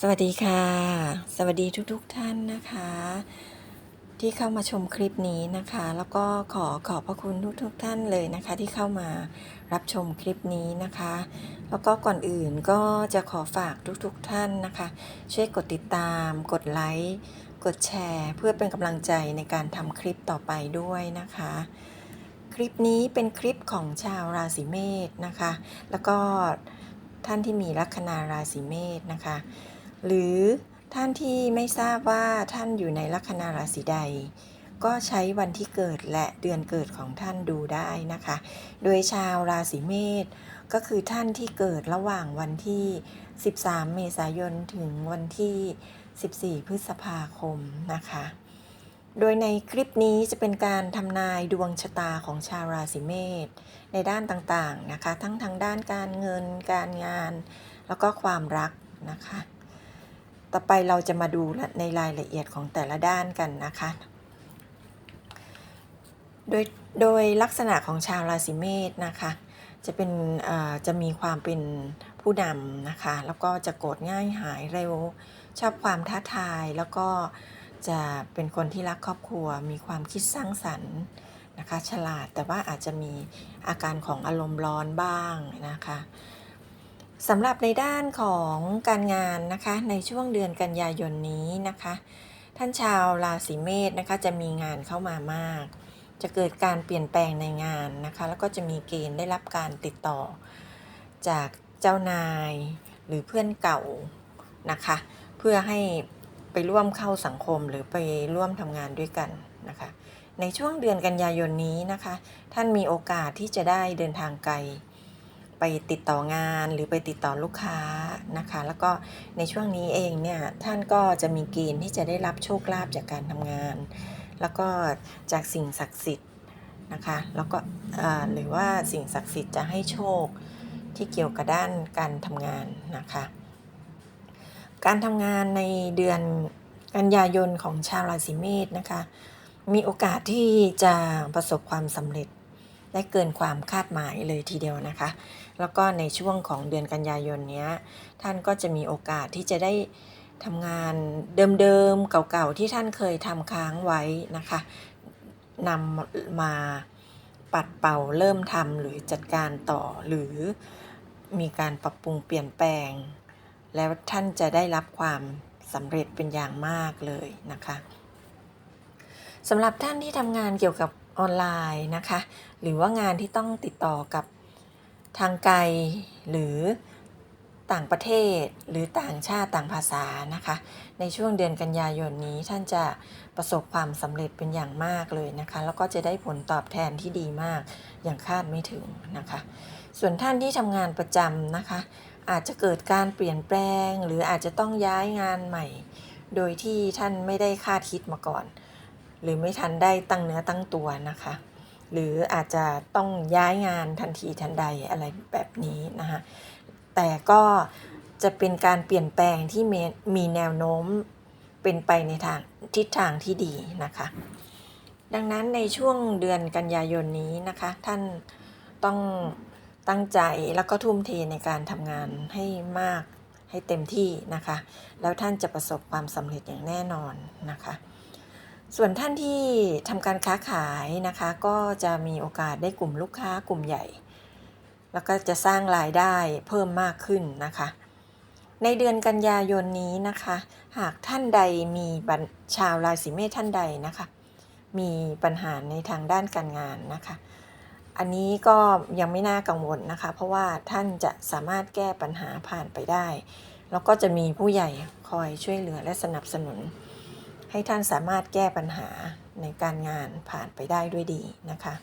สวัสดีค่ะ สวัสดีทุกๆทท่านนะคะ ที่เข้ามาชมคลิปนี้นะคะ แล้วก็ขอขอบพระคุณทุกๆทท่านเลยนะคะ ที่เข้ามารับชมคลิปนี้นะคะ แล้วก็ก่อนอื่นก็จะขอฝากทุกๆทท่านนะคะ ช่วยกดติดตาม กดไลค์กดแชร์ เพื่อเป็นกำลังใจในการทำคลิปต่อไปด้วยนะคะคลิปนี้เป็นคลิปของชาวราศีเมษนะคะ แล้วก็ท่านที่มีลัคนาราศีเมษนะคะ หรือท่านที่ไม่ทราบว่าท่านอยู่ในลัคนาราศีใด ก็ใช้วันที่เกิดและเดือนเกิดของท่านดูได้นะคะ โดยชาวราศีเมษก็คือท่านที่เกิดระหว่างวันที่ 13 เมษายนถึงวันที่ 14 พฤษภาคมนะคะ โดยในคลิปนี้จะเป็นการทำนายดวงชะตาของชาวราศีเมษในด้านต่างๆนะคะ ทั้งทางด้านการเงินการงาน แล้วก็ความรักนะคะ ต่อไปเราจะมาดูในรายละเอียดของแต่ละด้านกันนะคะ โดยโดยลักษณะของชาวราศีเมษนะคะ จะเป็นจะมีความเป็นผู้นำนะคะ แล้วก็จะโกรธง่ายหายเร็ว ชอบความท้าทาย แล้วก็จะเป็นคนที่รักครอบครัว มีความคิดสร้างสรรค์นะคะ ฉลาดแต่ว่าอาจจะมีอาการของอารมณ์ร้อนบ้างนะคะ สำหรับในด้านของการงานนะคะในช่วงเดือนกันยายนนี้นะคะ ท่านชาวราศีเมษนะคะจะมีงานเข้ามามาก จะเกิดการเปลี่ยนแปลงในงานนะคะแล้วก็จะมีเกณฑ์ได้รับการติดต่อ จากเจ้านายหรือเพื่อนเก่านะคะ เพื่อให้ไปร่วมเข้าสังคมหรือไปร่วมทำงานด้วยกันนะคะ ในช่วงเดือนกันยายนนี้นะคะ ท่านมีโอกาสที่จะได้เดินทางไกล ไปติดต่องานหรือไปติดต่อลูกค้านะคะ แล้วก็ในช่วงนี้เองเนี่ยท่านก็จะมีเกณฑ์ที่จะได้รับโชคลาภจากการทำงาน แล้วก็จากสิ่งศักดิ์สิทธิ์นะคะแล้วก็หรือว่าสิ่งศักดิ์สิทธิ์จะให้โชคที่เกี่ยวกับด้านการทำงานนะคะ การทำงานในเดือนกันยายนของชาวราศีเมษนะคะ มีโอกาสที่จะประสบความสำเร็จ ได้เกินความคาดหมายเลยทีเดียวนะคะ แล้วก็ในช่วงของเดือนกันยายนนี้ท่านก็จะมีโอกาสที่จะได้ทำงานเดิมๆเก่าๆที่ท่านเคยทำค้างไว้นะคะนำมาปัดเป่าเริ่มทำหรือจัดการต่อหรือมีการปรับปรุงเปลี่ยนแปลง แล้วท่านจะได้รับความสำเร็จเป็นอย่างมากเลยนะคะสำหรับท่านที่ทำงานเกี่ยวกับ ออนไลน์นะคะ หรือว่างานที่ต้องติดต่อกับทางไกลหรือต่างประเทศหรือต่างชาติต่างภาษานะคะ ในช่วงเดือนกันยายนนี้ท่านจะประสบความสำเร็จเป็นอย่างมากเลยนะคะ แล้วก็จะได้ผลตอบแทนที่ดีมากอย่างคาดไม่ถึงนะคะ ส่วนท่านที่ทำงานประจำนะคะ อาจจะเกิดการเปลี่ยนแปลง หรืออาจจะต้องย้ายงานใหม่ โดยที่ท่านไม่ได้คาดคิดมาก่อน หรือไม่ทันได้ตั้งเนื้อตั้งตัวนะคะ หรืออาจจะต้องย้ายงานทันทีทันใดอะไรแบบนี้นะคะแต่ก็จะเป็นการเปลี่ยนแปลงที่มีแนวโน้มเป็นไปในทางทิศทางที่ดีนะคะ ดังนั้นในช่วงเดือนกันยายนนี้นะคะ ท่านต้องตั้งใจแล้วก็ทุ่มเทในการทำงานให้มากให้เต็มที่นะคะ แล้วท่านจะประสบความสำเร็จอย่างแน่นอนนะคะ ส่วนท่านที่ทำการค้าขายนะคะก็จะมีโอกาสได้กลุ่มลูกค้ากลุ่มใหญ่ แล้วก็จะสร้างรายได้เพิ่มมากขึ้นนะคะ ในเดือนกันยายนนี้นะคะ หากท่านใดมีชาวราศีเมษท่านใดนะคะ มีปัญหาในทางด้านการงานนะคะ อันนี้ก็ยังไม่น่ากังวลนะคะ เพราะว่าท่านจะสามารถแก้ปัญหาผ่านไปได้ แล้วก็จะมีผู้ใหญ่คอยช่วยเหลือและสนับสนุน ให้ท่านสามารถแก้ปัญหาในการงานผ่านไปได้ด้วยดีนะคะ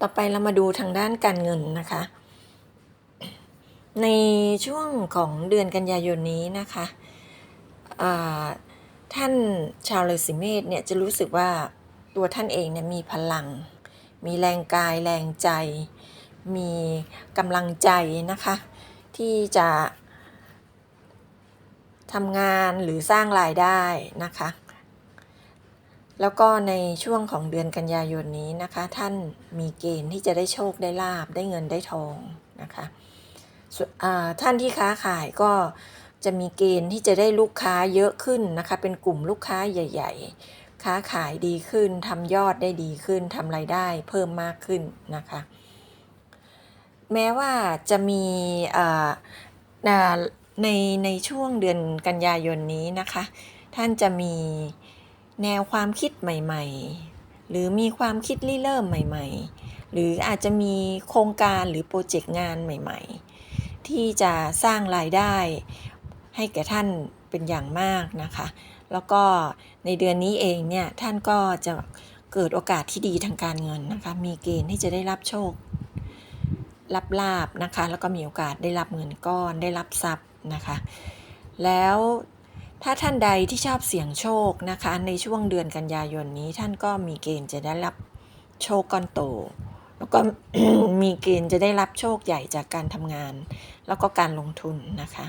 ต่อไปเรามาดูทางด้านการเงินนะคะ ในช่วงของเดือนกันยายนนี้นะคะท่านชาวราศีเมษเนี่ยจะรู้สึกว่าตัวท่านเองเนี่ยมีพลัง มีแรงกายแรงใจ มีกำลังใจนะคะ ที่จะ ทำงานหรือสร้างรายได้นะคะ แล้วก็ในช่วงของเดือนกันยายนนี้นะคะ ท่านมีเกณฑ์ที่จะได้โชคได้ลาบได้เงินได้ทองนะคะท่านที่ค้าขายก็จะมีเกณฑ์ที่จะได้ลูกค้าเยอะขึ้นนะคะ เป็นกลุ่มลูกค้าใหญ่ ๆ ค้าขายดีขึ้นทำยอดได้ดีขึ้นทำรายได้เพิ่มมากขึ้นนะคะ แม้ว่าจะมีอ่ออ่า ในในช่วงเดือนกันยายนนี้นะคะ ท่านจะมีแนวความคิดใหม่ ๆ หรือมีความคิดริเริ่มใหม่ ๆ หรืออาจจะมีโครงการหรือโปรเจกต์งานใหม่ ๆ ที่จะสร้างรายได้ให้แก่ท่านเป็นอย่างมากนะคะ แล้วก็ในเดือนนี้เองเนี่ยท่านก็จะเกิดโอกาสที่ดีทางการเงินนะคะ มีเกณฑ์ที่จะได้รับโชครับลาบนะคะ แล้วก็มีโอกาสได้รับเงินก้อน ได้รับทรัพย์ นะคะ แล้วถ้าท่านใดที่ชอบเสี่ยงโชคนะคะ ในช่วงเดือนกันยายนนี้ท่านก็มีเกณฑ์จะได้รับโชคก้อนโต แล้วก็มีเกณฑ์จะได้รับโชคใหญ่จากการทำงาน แล้วก็การลงทุนนะคะ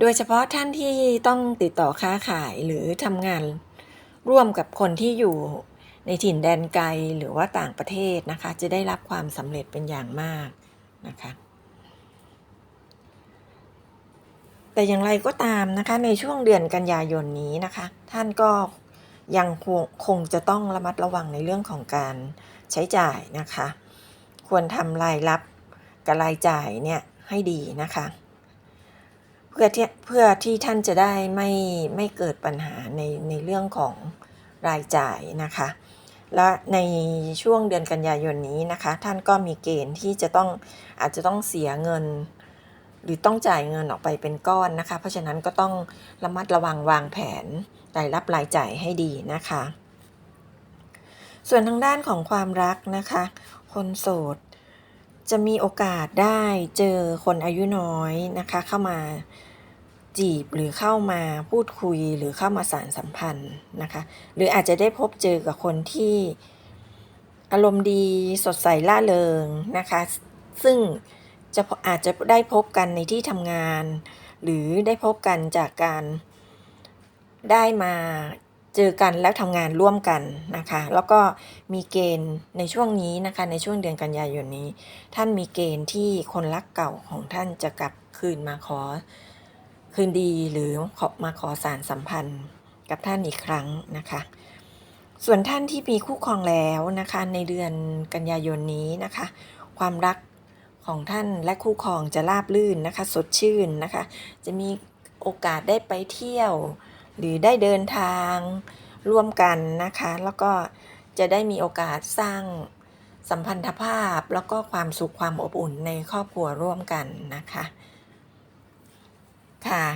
โดยเฉพาะท่านที่ต้องติดต่อค้าขายหรือทำงานร่วมกับคนที่อยู่ในถิ่นแดนไกลหรือว่าต่างประเทศนะคะ จะได้รับความสำเร็จเป็นอย่างมากนะคะ แต่อย่างไรก็ตามนะคะในช่วงเดือนกันยายนนี้นะคะ ท่านก็ยังคงคงจะต้องระมัดระวังในเรื่องของการใช้จ่ายนะคะ ควรทำรายรับกับรายจ่ายเนี่ยให้ดีนะคะ เพื่อที่เพื่อที่ท่านจะได้ไม่ไม่เกิดปัญหาในในเรื่องของรายจ่ายนะคะ และในช่วงเดือนกันยายนนี้นะคะ ท่านก็มีเกณฑ์ที่จะต้องอาจจะต้องเสียเงิน หรือต้องจ่ายเงินออกไปเป็นก้อนนะคะ เพราะฉะนั้นก็ต้องระมัดระวังวางแผนรายรับรายจ่ายให้ดีนะคะ ส่วนทางด้านของความรักนะคะ คนโสดจะมีโอกาสได้เจอคนอายุน้อยนะคะ เข้ามาจีบหรือเข้ามาพูดคุยหรือเข้ามาสารสัมพันธ์นะคะ หรืออาจจะได้พบเจอกับคนที่อารมณ์ดีสดใสล่าเริงนะคะ ซึ่ง จะอาจจะได้พบกันในที่ทำงาน หรือได้พบกันจากการได้มาเจอกันแล้วทำงานร่วมกันนะคะ แล้วก็มีเกณฑ์ในช่วงนี้นะคะในช่วงเดือนกันยายนนี้ ท่านมีเกณฑ์ที่คนรักเก่าของท่านจะกลับคืนมาขอคืนดีหรือขอมาขอสารสัมพันธ์กับท่านอีกครั้งนะคะ ส่วนท่านที่มีคู่ครองแล้วนะคะในเดือนกันยายนนี้นะคะ ความรัก ของท่านและคู่ครองจะราบลื่นนะคะ สดชื่นนะคะ จะมีโอกาสได้ไปเที่ยว หรือได้เดินทางร่วมกันนะคะ แล้วก็จะได้มีโอกาสสร้างสัมพันธภาพแล้วก็ความสุขความอบอุ่นในครอบครัวร่วมกันนะคะ ค่ะ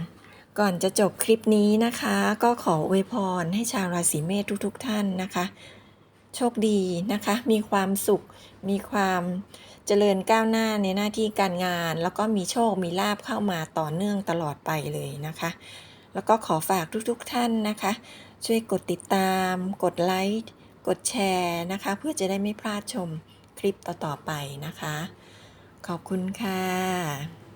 ก่อนจะจบคลิปนี้นะคะ ก็ขออวยพรให้ชาวราศีเมษทุกๆทท่านนะคะ โชคดีนะคะ มีความสุข มีความ เจริญก้าวหน้าในหน้าที่การงาน แล้วก็มีโชคมีลาบเข้ามาต่อเนื่องตลอดไปเลยนะคะ แล้วก็ขอฝากทุกๆทท่านนะคะ ช่วยกดติดตาม กดไลค์กดแชร์นะคะ เพื่อจะได้ไม่พลาดชมคลิปต่อๆไปนะคะ ขอบคุณค่ะ